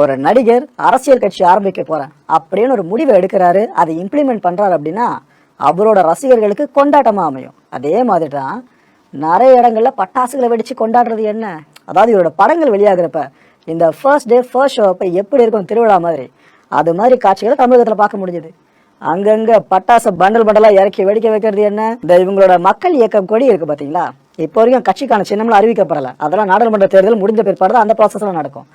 ஒரு நடிகர் அரசியல் கட்சி ஆரம்பிக்க போறேன். அப்படின்னு ஒரு முடிவை எடுக்கிறாரு. அதை இம்ப்ளிமெண்ட் பண்றாரு அப்படின்னா அவரோட ரசிகர்களுக்கு கொண்டாட்டமா அமையும். அதே மாதிரி தான் நிறைய இடங்கள்ல பட்டாசுகளை வெடிச்சு கொண்டாடுறது என்ன? அதாவது இவரோட படங்கள் வெளியாகிறப்ப இந்த ஃபர்ஸ்ட் டே ஃபர்ஸ்ட் ஷோ அப்போ எப்படி இருக்கும் திருவிழா மாதிரி அது மாதிரி காட்சிகளை தமிழகத்தில் பார்க்க முடிஞ்சது. அங்கங்கே பட்டாசு பண்டல் பண்டலாக இறக்கி வெடிக்க வைக்கிறது என்ன? இந்த இவங்களோட மக்கள் இயக்கம் கொடி இருக்குது பார்த்தீங்களா இப்போ வரைக்கும் கட்சிக்கான சின்னம்லாம் அறிவிக்கப்படலை. அதெல்லாம் நாடாளுமன்ற தேர்தல் முடிஞ்ச பிற்பாடு தான் அந்த ப்ராசஸ்லாம் நடக்கும்.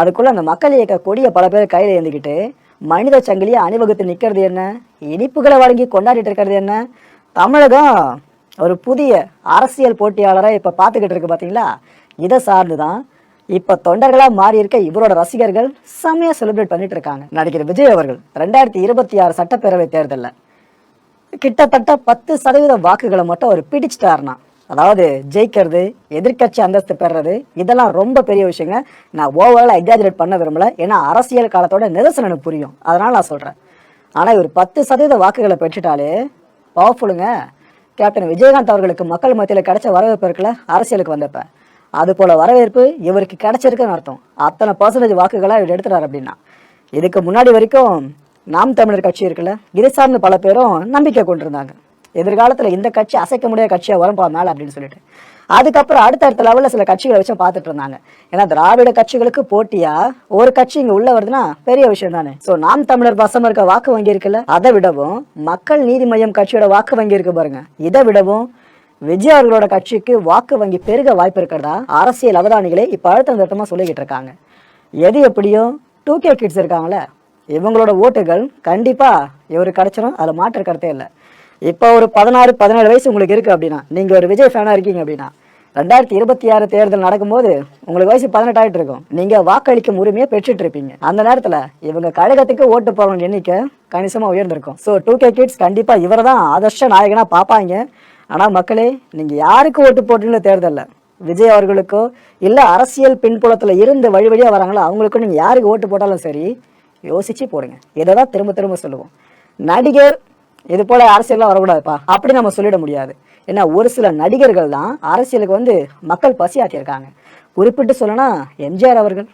அதுக்குள்ளே அந்த மக்கள் இயக்க கொடியை பல பேர் கையில் ஏந்திக்கிட்டு மனித சங்கிலியை அணிவகுத்து நிற்கிறது என்ன? இனிப்புகளை வழங்கி கொண்டாடிட்டு இருக்கிறது என்ன? தமிழகம் ஒரு புதிய அரசியல் போட்டியாளரை இப்போ பார்த்துக்கிட்டு இருக்கு பார்த்தீங்களா இதை சார்ந்து தான் இப்போ தொண்டர்களாக மாறி இருக்க இவரோட ரசிகர்கள் செம்மையா செலிப்ரேட் பண்ணிட்டு இருக்காங்க. நடிகர் விஜய் அவர்கள் ரெண்டாயிரத்தி இருபத்தி ஆறு சட்டப்பேரவை தேர்தலில் கிட்டத்தட்ட பத்து சதவீத வாக்குகளை மட்டும் அவர் பிடிச்சிட்டாருனா அதாவது ஜெயிக்கிறது எதிர்க்கட்சி அந்தஸ்து பெறுறது இதெல்லாம் ரொம்ப பெரிய விஷயங்க. நான் ஓவரால் எக்ஸாஜரேட் பண்ண விரும்பல. ஏன்னா அரசியல் காலத்தோட நிதர்சனம் எனக்கு புரியும். அதனால நான் சொல்கிறேன் ஆனால் இவர் பத்து சதவீத வாக்குகளை பெற்றுட்டாலே பவர்ஃபுல்லுங்க கேப்டன் விஜயகாந்த் அவர்களுக்கு மக்கள் மத்தியில் கிடைச்ச வரவேற்பு இருக்குல்ல அரசியலுக்கு வந்தப்ப. அது போல வரவேற்பு இவருக்கு கிடைச்சிருக்குன்னு அர்த்தம். அத்தனை பர்சன்டேஜ் வாக்குகளாக இவர் எடுத்துட்டார் அப்படின்னா. இதுக்கு முன்னாடி வரைக்கும் நாம் தமிழர் கட்சி இருக்குல்ல இதை சார்ந்து பல பேரும் நம்பிக்கை கொண்டிருந்தாங்க. எதிர்காலத்தில் இந்த கட்சி அசைக்க முடியாத கட்சியாக வரும்பா மேலே அப்படின்னு சொல்லிட்டு. அதுக்கப்புறம் அடுத்தடுத்த லெவலில் சில கட்சிகளை வச்சு பார்த்துட்டு இருந்தாங்க. ஏன்னா திராவிட கட்சிகளுக்கு போட்டியா ஒரு கட்சி இங்கே உள்ள வருதுன்னா பெரிய விஷயம் தானே. ஸோ நாம் தமிழர் வசம் இருக்க வாக்கு வங்கி இருக்குல்ல அதை விடவும் மக்கள் நீதி மையம் கட்சியோட வாக்கு வங்கி இருக்கு பாருங்க. இதை விடவும் விஜய் அவர்களோட கட்சிக்கு வாக்கு வங்கி பெருக வாய்ப்பு இருக்கிறதா அரசியல் அவதானிகளே இப்போ அழுத்தம் திருத்தமா சொல்லிக்கிட்டு இருக்காங்க. எது எப்படியும் டூ கே கிட்ஸ் இருக்காங்களே இவங்களோட ஓட்டுகள் கண்டிப்பாக இவருக்கு கிடைச்சிரும் அதில் மாற்று கருத்தே இல்லை. இப்போ ஒரு பதினாறு பதினேழு வயசு உங்களுக்கு இருக்குது அப்படின்னா நீங்கள் ஒரு விஜய் ஃபேனாக இருக்கீங்க அப்படின்னா ரெண்டாயிரத்தி இருபத்தி ஆறு தேர்தல் நடக்கும்போது உங்களுக்கு வயசு பதினெட்டாயிட்டு இருக்கும். நீங்கள் வாக்களிக்கும் உரிமையை பெற்றுட்டு இருப்பீங்க. அந்த நேரத்தில் இவங்க கழகத்துக்கு ஓட்டு போறவங்க எண்ணிக்கை கணிசமாக உயர்ந்திருக்கும். ஸோ டூ கே கிட்ஸ் கண்டிப்பாக இவரை தான் ஆதர்ஷ நாயகனாக பார்ப்பாங்க. ஆனால் மக்களே நீங்கள் யாருக்கு ஓட்டு போட்டீங்களோ தேர்தலில்? விஜய் அவர்களுக்கோ இல்லை அரசியல் பின்புலத்தில் இருந்து வழி வழியாக வராங்களோ அவங்களுக்கும் நீங்கள் யாருக்கு ஓட்டு போட்டாலும் சரி யோசிச்சு போடுங்க. இதை தான் திரும்ப திரும்ப சொல்லுவோம். நடிகர் இது போல அரசியல்லாம் வரக்கூடாதுப்பா. அப்படி நம்ம சொல்லிட முடியாது. ஏன்னா ஒரு சில நடிகர்கள் தான் அரசியலுக்கு வந்து மக்கள் பசி குறிப்பிட்டு சொல்லனா எம்ஜிஆர் அவர்கள்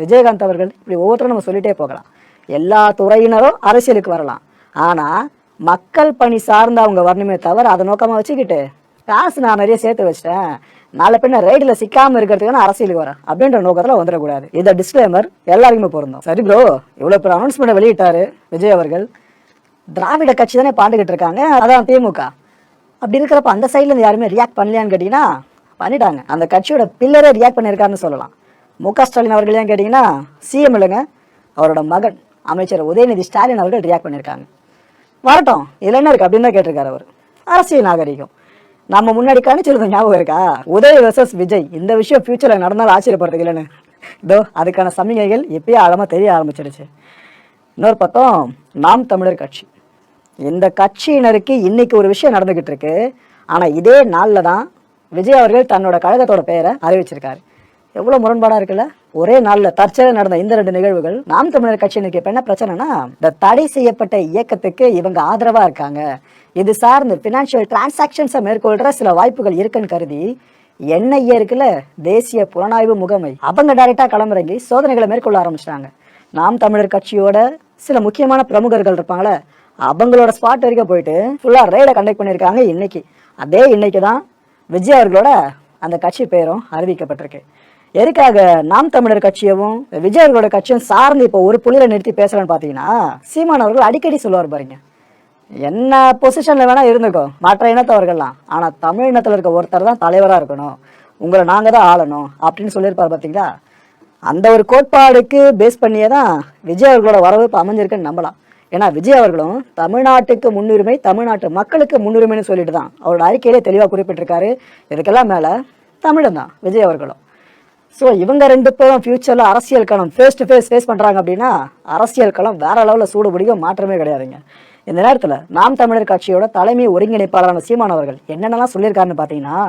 விஜயகாந்த் அவர்கள் இப்படி ஒவ்வொருத்தரும் நம்ம சொல்லிட்டே போகலாம். எல்லா துறையினரும் அரசியலுக்கு வரலாம். ஆனால் மக்கள் பணி சார்ந்து அவங்க வரணுமே தவிர அதை நோக்கமாக வச்சுக்கிட்டு காசு நான் நிறைய சேர்த்து வச்சிட்டேன். நாளை பின்ன ரைடில் சிக்காமல் இருக்கிறதுக்கு நான் அரசியலுக்கு வரேன். அப்படின்ற நோக்கத்தில் வந்துடக்கூடாது. இந்த டிஸ்க்ளைமர் எல்லாருக்குமே பொருந்தோம். சரி ப்ரோ இவ்வளோ பெரிய அனௌன்ஸ்மெண்ட் வெளியிட்டாரு விஜய் அவர்கள். திராவிட கட்சி தானே பாண்டுகிட்டு இருக்காங்க. அதான் திமுக. அப்படி இருக்கிறப்ப அந்த சைட்லேருந்து யாருமே ரியாக்ட் பண்ணலையான்னு கேட்டிங்கன்னா பண்ணிட்டாங்க. அந்த கட்சியோட பில்லரே ரியாக்ட் பண்ணியிருக்காருன்னு சொல்லலாம். மு க ஸ்டாலின் அவர்கள் ஏன் கேட்டிங்கன்னா சிஎம் இல்லைங்க. அவரோட மகன் அமைச்சர் உதயநிதி ஸ்டாலின் அவர்கள் ரியாக்ட் பண்ணியிருக்காங்க. வரட்டும். இதில் என்ன இருக்கு அப்படின்னு தான் கேட்டிருக்காரு அவர். அரசியல் நாகரிகம். நம்ம முன்னாடி கணிச்சிருந்த ஞாபகம் இருக்கா? உதய் வர்சஸ் விஜய். இந்த விஷயம் ஃப்யூச்சரில் நடந்தாலும் ஆச்சரியப்படுறது இல்லைன்னு. இதோ அதுக்கான சமிகைகள் எப்பயே ஆழமாக தெரிய ஆரம்பிச்சிடுச்சு. இன்னொரு பக்கம் நாம் தமிழர் கட்சி. இந்த கட்சியினருக்கு இன்னைக்கு ஒரு விஷயம் நடந்துகிட்டு இருக்கு ஆனால் இதே நாளில் தான் விஜய் அவர்கள் தன்னோட கழகத்தோட பெயரை அறிவிச்சிருக்காரு. எவ்வளோ முரண்பாடாக இருக்குல்ல? ஒரே நாளில் தற்செயல நடந்த இந்த ரெண்டு நிகழ்வுகள் நாம் தமிழர் கட்சியினருக்கு இப்போ என்ன பிரச்சனைனா இந்த தடை செய்யப்பட்ட இயக்கத்துக்கு இவங்க ஆதரவாக இருக்காங்க. இது சார்ந்து ஃபினான்ஷியல் டிரான்சாக்ஷன்ஸை மேற்கொள்கிற சில வாய்ப்புகள் இருக்குன்னு கருதி என்ஐஏ இருக்குல்ல தேசிய புலனாய்வு முகமை அவங்க டைரெக்டாக களமிறங்கி சோதனைகளை மேற்கொள்ள ஆரம்பிச்சிட்டாங்க. நாம் தமிழர் கட்சியோட சில முக்கியமான பிரமுகர்கள் இருப்பாங்களே அவங்களோட ஸ்பாட் வரைக்கும் போயிட்டு ஃபுல்லாக ரைடை கண்டக்ட் பண்ணியிருக்காங்க இன்னைக்கு. அதே இன்னைக்கு தான் விஜய் அவர்களோட அந்த கட்சி பெயரும் அறிவிக்கப்பட்டிருக்கு. எதுக்காக நாம் தமிழர் கட்சியவும் விஜய் அவர்களோட கட்சியும் சார்ந்து இப்போ ஒரு புள்ளியில் நிறுத்தி பேசுறேன்னு பார்த்தீங்கன்னா சீமான் அவர்கள் அடிக்கடி சொல்லுவார் பாருங்க. என்ன பொசிஷனில் வேணால் இருந்துக்கோ மற்ற இனத்தவர்கள்லாம். ஆனால் தமிழ் இனத்தில் இருக்க ஒருத்தர் தான் தலைவராக இருக்கணும். உங்களை நாங்கள் தான் ஆளணும் அப்படின்னு சொல்லியிருப்பார் பார்த்தீங்களா? அந்த ஒரு கோட்பாடுக்கு பேஸ் பண்ணியே தான் விஜய் அவர்களோட வரவு இப்போ அமைஞ்சிருக்குன்னு நம்பலாம். ஏன்னா விஜய் அவர்களும் தமிழ்நாட்டுக்கு முன்னுரிமை தமிழ்நாட்டு மக்களுக்கு முன்னுரிமைன்னு சொல்லிட்டு தான் அவரோட அறிக்கையிலே தெளிவாக குறிப்பிட்டிருக்காரு. இதுக்கெல்லாம் மேலே தமிழன் தான் விஜய் அவர்களும். ஸோ இவங்க ரெண்டு பேரும் ஃபியூச்சரில் அரசியல் களம் ஃபேஸ் டு ஃபேஸ் ஃபேஸ் பண்ணுறாங்க அப்படின்னா அரசியல் களம் வேற லெவலில் சூடு பிடிக்கும் மாற்றமே கிடையாதுங்க. இந்த நேரத்தில் நாம் தமிழர் கட்சியோட தலைமை ஒருங்கிணைப்பாளரான சீமான் அவர்கள் என்னென்னலாம் சொல்லியிருக்காருன்னு பார்த்தீங்கன்னா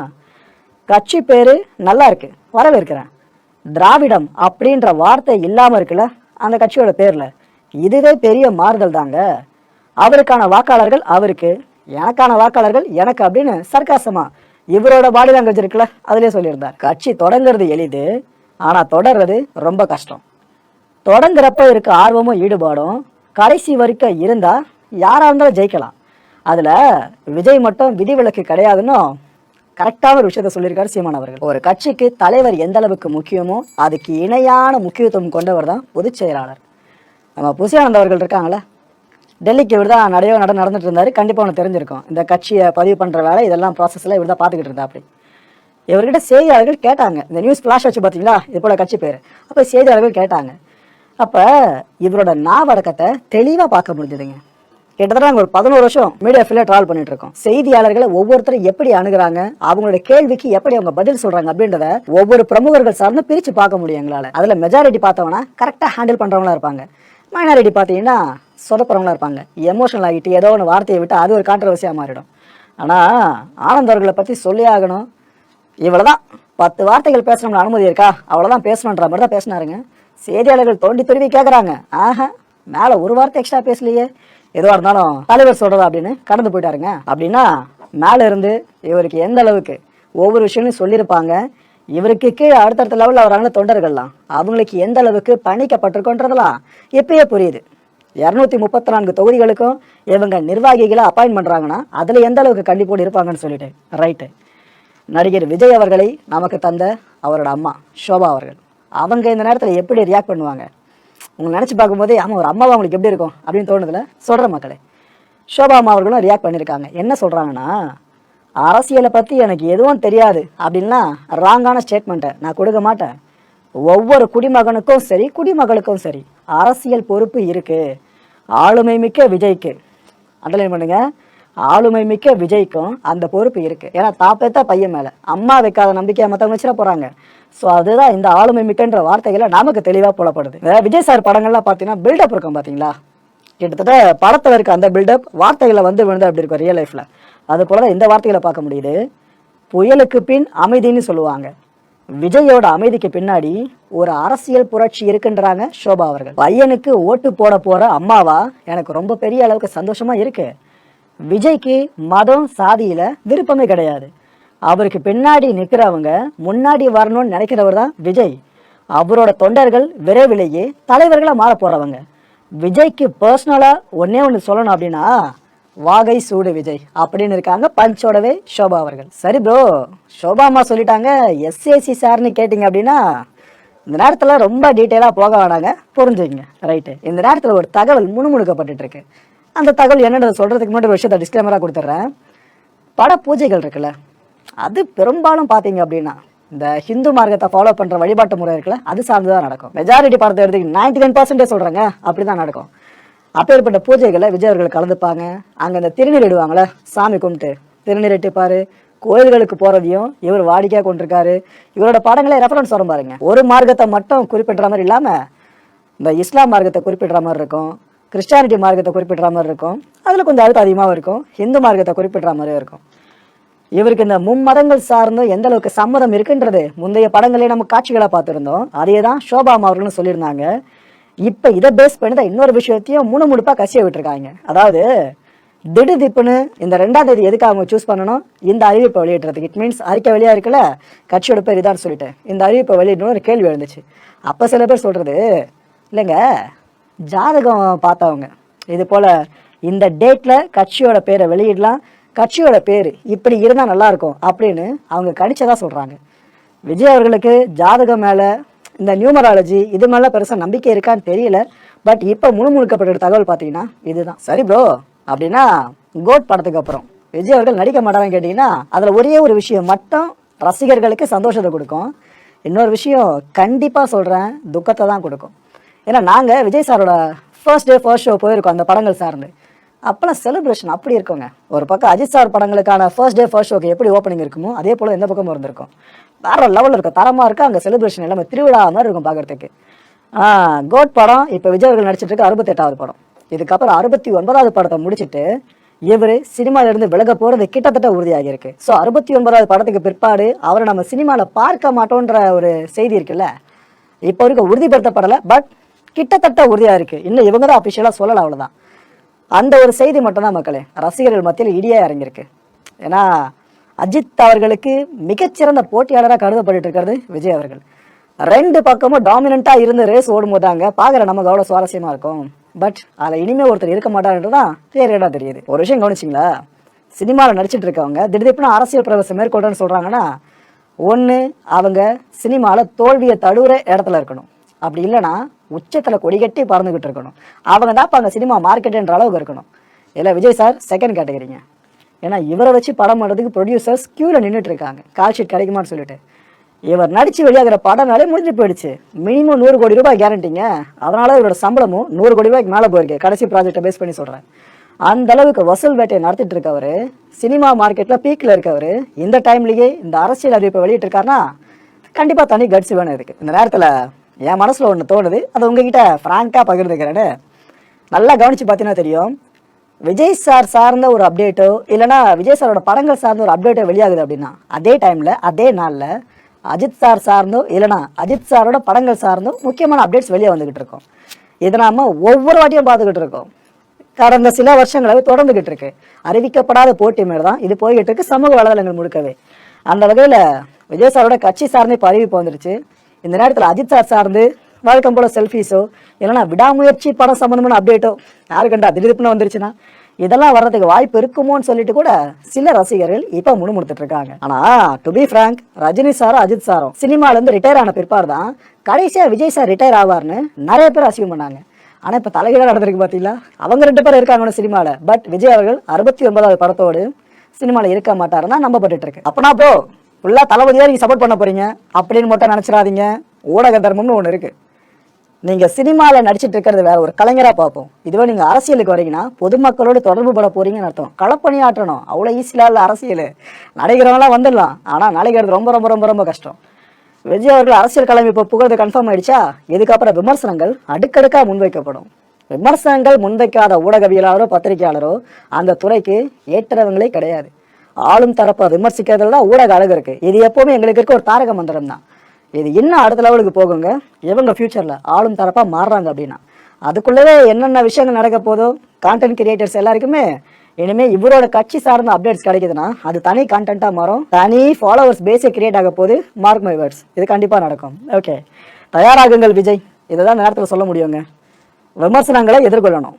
கட்சி பேர் நல்லா இருக்கு வரவேற்கிறேன். திராவிடம் அப்படின்ற வார்த்தை இல்லாமல் இருக்குல்ல அந்த கட்சியோட பேரில். இதுவே பெரிய மாறுதல் தாங்க. அவருக்கான வாக்காளர்கள் அவருக்கு எனக்கான வாக்காளர்கள் எனக்கு அப்படின்னு சர்க்காசமா இவரோட பாடி லாங்குவேஜ் இருக்குல்ல அதிலே சொல்லியிருந்தார். கட்சி தொடங்குறது எளிது ஆனால் தொடர்றது ரொம்ப கஷ்டம். தொடங்குறப்ப இருக்க ஆர்வமும் ஈடுபாடும் கடைசி வரைக்கும் இருந்தால் யாராக இருந்தாலும் ஜெயிக்கலாம். அதில் விஜய் மட்டும் விதிவிலக்கு கிடையாதுன்னு கரெக்டான ஒரு விஷயத்த சொல்லியிருக்காரு சீமான் அவர்கள். ஒரு கட்சிக்கு தலைவர் எந்த அளவுக்கு முக்கியமோ அதுக்கு இணையான முக்கியத்துவம் கொண்டவர் தான் பொதுச் செயலாளர். நம்ம புசியானந்த் அவர்கள் இருக்காங்களே? டெல்லிக்கு இவர் தான் நிறைய நட நடந்துட்டு இருந்தார் கண்டிப்பாக உனக்கு தெரிஞ்சிருக்கும். இந்த கட்சியை பதிவு பண்ணுற வேலை இதெல்லாம் ப்ராசஸில் இவர் தான் பார்த்துக்கிட்டு இருந்தா அப்படி இவர்கிட்ட செய்தியாளர்கள் கேட்டாங்க. இந்த நியூஸ் ஃப்ளாஷ் வச்சு பார்த்தீங்களா? இது போல கட்சி பேர். அப்போ செய்தியாளர்கள் கேட்டாங்க. அப்போ இவரோட நாவடக்கத்தை தெளிவாக பார்க்க முடிஞ்சதுங்க. கிட்டத்தட்ட நாங்கள் ஒரு பதினோரு வருஷம் மீடியா ஃபீல்டில் ட்ராவல் பண்ணிட்டு இருக்கோம் செய்தியாளர்களை ஒவ்வொருத்தரும் எப்படி அணுகிறாங்க? அவங்களோட கேள்விக்கு எப்படி அவங்க பதில் சொல்றாங்க அப்படின்றத ஒவ்வொரு பிரமுகர்கள் சார்ந்து பிரித்து பார்க்க முடியும் எங்களால். அதில் மெஜாரிட்டி பார்த்தவங்கன்னா கரெக்டாக ஹேண்டில் பண்ணுறவங்களா இருப்பாங்க. மைனாரிட்டி பார்த்தீங்கன்னா சொதப்புறவங்களா இருப்பாங்க. எமோஷனல் ஆகிட்டு ஏதோ ஒன்று வார்த்தையை விட்டு அது ஒரு கான்ட்ரவர்சியாக மாறிடும். ஆனால் ஆனந்த் அவர்களை பற்றி சொல்லி ஆகணும். இவ்வளோதான் பத்து வார்த்தைகள் பேசணும்னு அனுமதி இருக்கா? அவ்வளோதான் பேசணுன்ற மாதிரி தான் பேசினாருங்க. செய்தியாளர்கள் தோண்டி துருவி கேட்குறாங்க ஆஹா மேலே ஒரு வார்த்தை எக்ஸ்ட்ரா பேசலையே. எதுவாக இருந்தாலும் தலைவர் சொல்கிறதா அப்படின்னு கடந்து போயிட்டாருங்க. அப்படின்னா மேலே இருந்து இவருக்கு எந்த அளவுக்கு ஒவ்வொரு விஷயமும் சொல்லியிருப்பாங்க. இவருக்கு கீழே அடுத்தடுத்த லெவலில் வராங்கள தொண்டர்கள்லாம். அவங்களுக்கு எந்த அளவுக்கு பணிக்கப்பட்டிருக்கோன்றதெல்லாம் இப்பயே புரியுது. இரநூத்தி முப்பத்தி நான்கு தொகுதிகளுக்கும் இவங்க நிர்வாகிகளை அப்பாயின் பண்ணுறாங்கன்னா அதில் எந்த அளவுக்கு கண்டிப்போடு இருப்பாங்கன்னு சொல்லிட்டு. ரைட்டு நடிகர் விஜய் அவர்களை நமக்கு தந்த அவரோட அம்மா ஷோபா அவர்கள். அவங்க இந்த நேரத்தில் எப்படி ரியாக்ட் பண்ணுவாங்க? உங்களை நினச்சி பார்க்கும்போதே ஆமாம் ஒரு அம்மாவை அவங்களுக்கு எப்படி இருக்கும்? அப்படின்னு தோணுதில்ல சொல்கிற மக்களே. ஷோபா அம்மா அவர்களும் ரியாக்ட் பண்ணியிருக்காங்க என்ன சொல்கிறாங்கன்னா அரசியலை பற்றி எனக்கு எதுவும் தெரியாது அப்படின்னா ராங்கான ஸ்டேட்மெண்ட்டை நான் கொடுக்க மாட்டேன். ஒவ்வொரு குடிமகனுக்கும் சரி குடிமகளுக்கும் சரி அரசியல் பொறுப்பு இருக்குது ஆளுமை மிக்க விஜய்க்கு. அண்டர்லைன் பண்ணுங்க? ஆளுமை மிக்க விஜய்க்கும் அந்த பொறுப்பு இருக்குது ஏன்னா தாப்பேத்தா பையன் மேலே. அம்மா வைக்காத நம்பிக்கையை மற்றவங்க வச்சுட போகிறாங்க ஸோ அதுதான் இந்த ஆளுமை மிக்கன்ற வார்த்தைகளை நமக்கு தெளிவாக புலப்படுது. விஜய் சார் படங்கள்லாம் பார்த்தீங்கன்னா பில்டப் இருக்கும் பார்த்தீங்களா? கிட்டத்தட்ட படத்தில் இருக்க அந்த பில்டப் வார்த்தைகளை வந்து விழுந்து அப்படி இருக்கும் ரியல் லைஃப்பில் அது போல தான் இந்த வார்த்தைகளை பார்க்க முடியுது. புயலுக்கு பின் அமைதின்னு சொல்லுவாங்க. விஜயோட அமைதிக்கு பின்னாடி ஒரு அரசியல் புரட்சி இருக்குன்றாங்க ஷோபா அவர்கள். பையனுக்கு ஓட்டு போட போற அம்மாவா? எனக்கு ரொம்ப பெரிய அளவுக்கு சந்தோஷமா இருக்கு. விஜய்க்கு மதம் சாதியில விருப்பமே கிடையாது. அவருக்கு பின்னாடி நிற்கிறவங்க முன்னாடி வரணும்னு நினைக்கிறவர் தான் விஜய். அவரோட தொண்டர்கள் விரைவிலேயே தலைவர்களாக மாற போறவங்க. விஜய்க்கு பர்சனலா ஒன்னே ஒன்று சொல்லணும் அப்படின்னா வாகை சூடு விஜய் அப்படின்னு இருக்காங்க பஞ்சோடவே ஷோபா அவர்கள். சரி ப்ரோ ஷோபா அம்மா சொல்லிட்டாங்க எஸ்ஏசி சார்னு கேட்டிங்க அப்படின்னா இந்த நேரத்தில் ரொம்ப டீட்டெயிலாக போக வேணாங்க. புரிஞ்சுங்க ரைட்டு இந்த நேரத்தில் ஒரு தகவல் முணுமுணுக்கப்பட்டுட்டு இருக்கு அந்த தகவல் என்னென்னு சொல்கிறதுக்கு முன்னாடி ஒரு விஷயத்தை டிஸ்க்ளைமராக கொடுத்துட்றேன். பட பூஜைகள் இருக்குல்ல அது பெரும்பாலும் பார்த்தீங்க அப்படின்னா இந்த ஹிந்து மார்க்கத்தை ஃபாலோ பண்ணுற வழிபாட்டு முறை இருக்குல்ல அது சார்ந்து தான் நடக்கும். மெஜாரிட்டி படத்தை எடுத்து நைன்டி நைன் பர்சன்டேஜ் சொல்கிறாங்க அப்படி தான் நடக்கும். அப்பேற்பட்ட பூஜைகளை விஜய் அவர்கள் கலந்துப்பாங்க. அங்கே இந்த திருநீர் இடுவாங்களே சாமி கும்பிட்டு திருநீர் இட்டுப்பாரு கோயில்களுக்கு போகிறதையும் இவர் வாடிக்கையாக கொண்டிருக்காரு. இவரோட படங்களே ரெஃபரன்ஸ் வரும் பாருங்க. ஒரு மார்க்கத்தை மட்டும் குறிப்பிடுற மாதிரி இல்லாமல் இந்த இஸ்லாம் மார்க்கத்தை குறிப்பிடுற மாதிரி இருக்கும். கிறிஸ்டானிட்டி மார்க்கத்தை குறிப்பிடுற மாதிரி இருக்கும். அதில் கொஞ்சம் அழுத்தம் அதிகமாக இருக்கும். ஹிந்து மார்க்கத்தை குறிப்பிடுற மாதிரியும் இருக்கும். இவருக்கு இந்த மும்மதங்கள் சார்ந்து எந்த அளவுக்கு சம்மதம் இருக்குன்றது? முந்தைய படங்களே நம்ம காட்சிகளாக பார்த்துருந்தோம். அதே தான் ஷோபா அம்மா அவர்களும் சொல்லியிருந்தாங்க. இப்போ இதை பேஸ் பண்ணி தான் இன்னொரு விஷயத்தையும் முணுமுணுப்பாக கசிய விட்டுருக்காங்க. அதாவது திடுதிப்புன்னு இந்த ரெண்டாம் தேதி எதுக்கு அவங்க சூஸ் பண்ணணும்? இந்த அறிவிப்பை வெளியிடுறதுக்கு. இட் மீன்ஸ் அறிக்கை வெளியாக இருக்குல்ல? கட்சியோட பேர் இதான்னு சொல்லிட்டு. இந்த அறிவிப்பை வெளியிடணும்னு ஒரு கேள்வி எழுந்துச்சு. அப்போ சில பேர் சொல்கிறது இல்லைங்க ஜாதகம் பார்த்தவங்க. இது போல் இந்த டேட்டில் கட்சியோட பேரை வெளியிடலாம். கட்சியோட பேர் இப்படி இருந்தால் நல்லாயிருக்கும் அப்படின்னு அவங்க கணிச்சதாக சொல்கிறாங்க விஜய் அவர்களுக்கு ஜாதகம் மேலே இந்த நியூமராலஜி இது மேலே பெருசாக நம்பிக்கை இருக்கான்னு தெரியல. பட் இப்போ முணுமுணுக்கப்பட்ட தகவல் பார்த்தீங்கன்னா இதுதான். சரி ப்ரோ அப்படின்னா கோட் படத்துக்கு அப்புறம். விஜய் அவர்கள் நடிக்க மாட்டாங்கன்னு கேட்டிங்கன்னா அதில் ஒரே ஒரு விஷயம் மட்டும் ரசிகர்களுக்கு சந்தோஷத்தை கொடுக்கும். இன்னொரு விஷயம் கண்டிப்பாக சொல்கிறேன் துக்கத்தை தான் கொடுக்கும். ஏன்னா நாங்கள் விஜய் சாரோட ஃபர்ஸ்ட் டே ஃபர்ஸ்ட் ஷோ போயிருக்கோம் அந்த படங்கள் சார்ந்து. அப்போலாம் செலிப்ரேஷன் அப்படி இருக்குங்க. ஒரு பக்கம் அஜித் சார் படங்களுக்கான ஃபர்ஸ்ட் டே ஃபர்ஸ்ட் ஷோக்கு எப்படி ஓப்பனிங் இருக்குமோ அதே போல் எந்த பக்கமும் இருந்திருக்கும். வேற லெவலில் இருக்கும் தரமாக இருக்கும் அங்கே செலிப்ரேஷன் எல்லாமே திருவிழா மாதிரி இருக்கும் பார்க்குறதுக்கு. கோட் படம் இப்போ விஜய் அவர்கள் நடிச்சிட்டு இருக்க அறுபத்தெட்டாவது படம். இதுக்கப்புறம் அறுபத்தி ஒன்பதாவது படத்தை முடிச்சிட்டு இவர் சினிமாவிலிருந்து விலக போகிறது கிட்டத்தட்ட உறுதியாகி இருக்கு ஸோ அறுபத்தி ஒன்பதாவது படத்துக்கு பிற்பாடு அவரை நம்ம சினிமாவில் பார்க்க மாட்டோன்ற ஒரு செய்தி இருக்குல்ல இப்போ வரைக்கும் உறுதிப்படுத்தப்படலை பட் கிட்டத்தட்ட உறுதியாக இருக்குது இன்னும் இவங்க தான் அஃபிஷியலாக சொல்லலை அவ்வளோதான் அந்த ஒரு செய்தி மட்டும்தான் மக்களே. ரசிகர்கள் மத்தியில் இடியாக இறங்கியிருக்கு ஏன்னா அஜித் அவர்களுக்கு மிகச்சிறந்த போட்டியாளராக கருதப்பட்டு இருக்கிறது விஜய் அவர்கள். ரெண்டு பக்கமும் டாமினண்ட்டாக இருந்து ரேஸ் ஓடும் போதாங்க பார்க்குற நமக்கு அவ்வளோ சுவாரஸ்யமாக இருக்கும். பட் அதில் இனிமேல் ஒருத்தர் இருக்க மாட்டாருன்றதான் கிளியரா தெரியுது. ஒரு விஷயம் கவனிச்சிங்களா? சினிமாவில் நடிச்சிட்டு இருக்கவங்க திடீர்னு அரசியல் பிரவேசம் மேற்கொள்றேன்னு சொல்கிறாங்கன்னா ஒன்று அவங்க சினிமாவில் தோல்வியை தழுவுற இடத்துல இருக்கணும். அப்படி இல்லைன்னா உச்சத்தில் கொடிகட்டி பறந்துக்கிட்டு இருக்கணும். அவங்க தான் இப்போ அங்கே சினிமா மார்க்கெட்டுன்ற அளவுக்கு இருக்கணும். இல்லை விஜய் சார் செகண்ட் கேட்டகரிங்க ஏன்னா இவரை வச்சு படம் பண்ணுறதுக்கு ப்ரொடியூசர்ஸ் க்யூவில் நின்றுட்டு இருக்காங்க. கால் ஷீட் கிடைக்குமான்னு சொல்லிட்டு. இவர் நடித்து வெளியாகிற படம்னாலே முடிஞ்சு போயிடுச்சு. மினிமம் நூறு கோடி ரூபாய் கேரண்டிங்க அதனால இவரோட சம்பளமும் நூறு கோடி ரூபாய்க்கு மேலே போயிருக்கு. கடைசி ப்ராஜெக்டை பேஸ் பண்ணி சொல்கிறேன் அந்த அளவுக்கு வசூல் வேட்டையை நடத்திட்டு இருக்கவர் சினிமா மார்க்கெட்டில் பீக்கில் இருக்கவர் இந்த டைம்லேயே இந்த அரசியல் அறிவிப்பை வெளியிட்டிருக்காருன்னா கண்டிப்பாக தனி கட்சி வேணும் இதுக்கு. இந்த நேரத்தில் என் மனசில் ஒன்று தோணுது. அதை உங்ககிட்ட ஃப்ராங்காக பகிர்ந்துக்கிறேன்னு நல்லா கவனித்து பார்த்தீங்கன்னா தெரியும். விஜய் சார் சார்ந்த ஒரு அப்டேட்டோ இல்லைனா விஜய் சாரோட படங்கள் சார்ந்த ஒரு அப்டேட்டோ வெளியாகுது அப்படின்னா அதே டைமில் அதே நாளில் அஜித் சார் சார்ந்தோ இல்லைனா அஜித் சாரோட படங்கள் சார்ந்தோ முக்கியமான அப்டேட்ஸ் வெளியே வந்துக்கிட்டு இருக்கோம். இதை நாம் ஒவ்வொரு வாட்டியும் பார்த்துக்கிட்டு இருக்கோம். கடந்த சில வருஷங்களாகவே தொடர்ந்துக்கிட்டு இருக்கு. அறிவிக்கப்படாத போட்டி மாரி தான் இது போய்கிட்டு இருக்கு. சமூக வலைதளங்கள் முழுக்கவே. அந்த வகையில் விஜய் சாரோட கட்சி சார்ந்தே இப்போ அறிவிப்பு வந்துருச்சு இந்த நேரத்தில் அஜித் சார் சார்ந்து வழக்கம் போல செல்ஃபீஸோ இல்லைன்னா விடாமுயற்சி படம் சம்மந்தமான அப்டேட்டோ யாரு கண்டா திடீர்னு வந்துருச்சுன்னா இதெல்லாம் வர்றதுக்கு வாய்ப்பு இருக்குமோன்னு சொல்லிட்டு கூட சில ரசிகர்கள் இப்போ முணுமுணுத்துட்டு இருக்காங்க. ஆனா டு பி ஃப்ராங்க் ரஜினி சாரும் அஜித் சாரும் சினிமால இருந்து ரிட்டையர் ஆன பிற்பாடு தான் கடைசியா விஜய் சார் ரிட்டையர் ஆவார்னு நிறைய பேர் அசிவம் பண்ணாங்க. ஆனா இப்ப தலைகீழா நடந்திருக்கு பாத்தீங்களா? அவங்க ரெண்டு பேரும் இருக்காங்க சினிமால. பட் விஜய் அவர்கள் அறுபத்தி ஒன்பதாவது படத்தோடு சினிமால இருக்க மாட்டாருன்னா நம்பப்பட்டு இருக்கு. அப்பனா ப்ரோ ஃபுல்லாக தளபதியாக நீங்கள் சப்போர்ட் பண்ண போறீங்க அப்படின்னு மட்டும் நினச்சிடாதீங்க. ஊடக தர்மம்னு ஒன்று இருக்குது நீங்கள் சினிமாவில் நடிச்சிட்டு இருக்கிறது வேற ஒரு கலைஞராக பார்ப்போம். இதுவே நீங்கள் அரசியலுக்கு வரீங்கன்னா பொதுமக்களோடு தொடர்பு பட போகிறீங்கன்னு அர்த்தம். களப்பணியாற்றணும். அவ்வளோ ஈஸியாக இல்லை அரசியல். நடிக்கிறவங்களாம் வந்துடலாம். ஆனால் நடிக்கிறது ரொம்ப ரொம்ப ரொம்ப ரொம்ப கஷ்டம். விஜய் அவர்கள் அரசியல் கலைமை இப்போ புகழ்ந்து கன்ஃபார்ம் ஆயிடுச்சா? இதுக்கப்புறம் விமர்சனங்கள் அடுக்கடுக்காக முன்வைக்கப்படும். விமர்சனங்கள் முன்வைக்காத ஊடகவியலாளரோ பத்திரிகையாளரோ அந்த துறைக்கு ஏற்றவங்களே கிடையாது. ஆளும் தரப்பை விமர்சிக்கிறதுல தான் ஊடக அழகு இருக்கு. இது எப்பவுமே எங்களுக்கு இருக்க ஒரு தாரக மந்திரம் தான் இது இன்னும் அடுத்த லெவலுக்கு போகுங்க? இவங்க ஃபியூச்சர்ல ஆளும் தரப்பா மாறுறாங்க அப்படின்னா. அதுக்குள்ளவே என்னென்ன விஷயங்கள் நடக்க போதோ கான்டென்ட் கிரியேட்டர்ஸ் எல்லாருக்குமே இனிமே இவரோட கட்சி சார்ந்த அப்டேட்ஸ் கிடைக்குதுன்னா அது தனி கான்டென்ட்டாக மாறும். தனி ஃபாலோவர்ஸ் பேஸே கிரியேட் ஆக போது மார்க் மை வேர்ட்ஸ் இது கண்டிப்பா நடக்கும். ஓகே தயாராகுங்கள் விஜய். இதை தான் நேரத்தில் சொல்ல முடியுங்க. விமர்சனங்களை எதிர்கொள்ளணும்.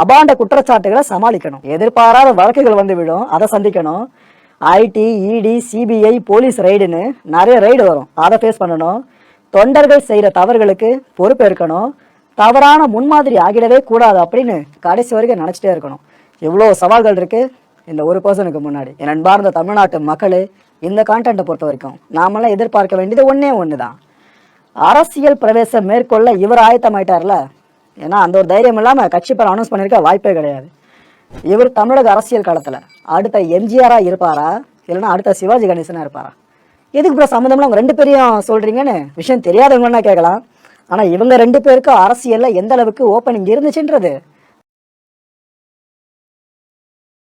அபாண்ட குற்றச்சாட்டுகளை சமாளிக்கணும். எதிர்பாராத வழக்குகள் வந்து விடும் அதை சந்திக்கணும். ஐடி இடி சிபிஐ போலீஸ் ரைடுன்னு நிறைய ரைடு வரும். அதை ஃபேஸ் பண்ணணும். தொண்டர்கள் செய்கிற தவறுகளுக்கு பொறுப்பேற்கணும் தவறான முன்மாதிரி ஆகிடவே கூடாது அப்படின்னு கடைசி வரைக்கும் நினச்சிட்டே இருக்கணும். இவ்வளோ சவால்கள் இருக்குது இந்த ஒரு பர்சனுக்கு முன்னாடி. என் அன்பார்ந்த தமிழ்நாட்டு மக்களே இந்த கான்டென்ட்டை பொறுத்த வரைக்கும் நாமெல்லாம் எதிர்பார்க்க வேண்டியது ஒன்றே ஒன்று தான் அரசியல் பிரவேசம் மேற்கொள்ள இவர் ஆயத்தமாயிட்டார்ல? ஏன்னா அந்த ஒரு தைரியம் இல்லாமல் கட்சி பேர் அனௌன்ஸ் பண்ணியிருக்க வாய்ப்பே கிடையாது. இவர் தமிழக அரசியல் காலத்தில் அடுத்த எம்ஜிஆராக இருப்பாரா? இல்லைன்னா அடுத்த சிவாஜி கணேசனாக இருப்பாரா? எதுக்கு ப்ரோ சம்மந்தம்லாம் அவங்க ரெண்டு பேரையும் சொல்கிறீங்கன்னு விஷயம் தெரியாதவங்கன்னா கேட்கலாம். ஆனால் இவங்க ரெண்டு பேருக்கும் அரசியலில் எந்த அளவுக்கு ஓப்பனிங் இருந்துச்சுன்றது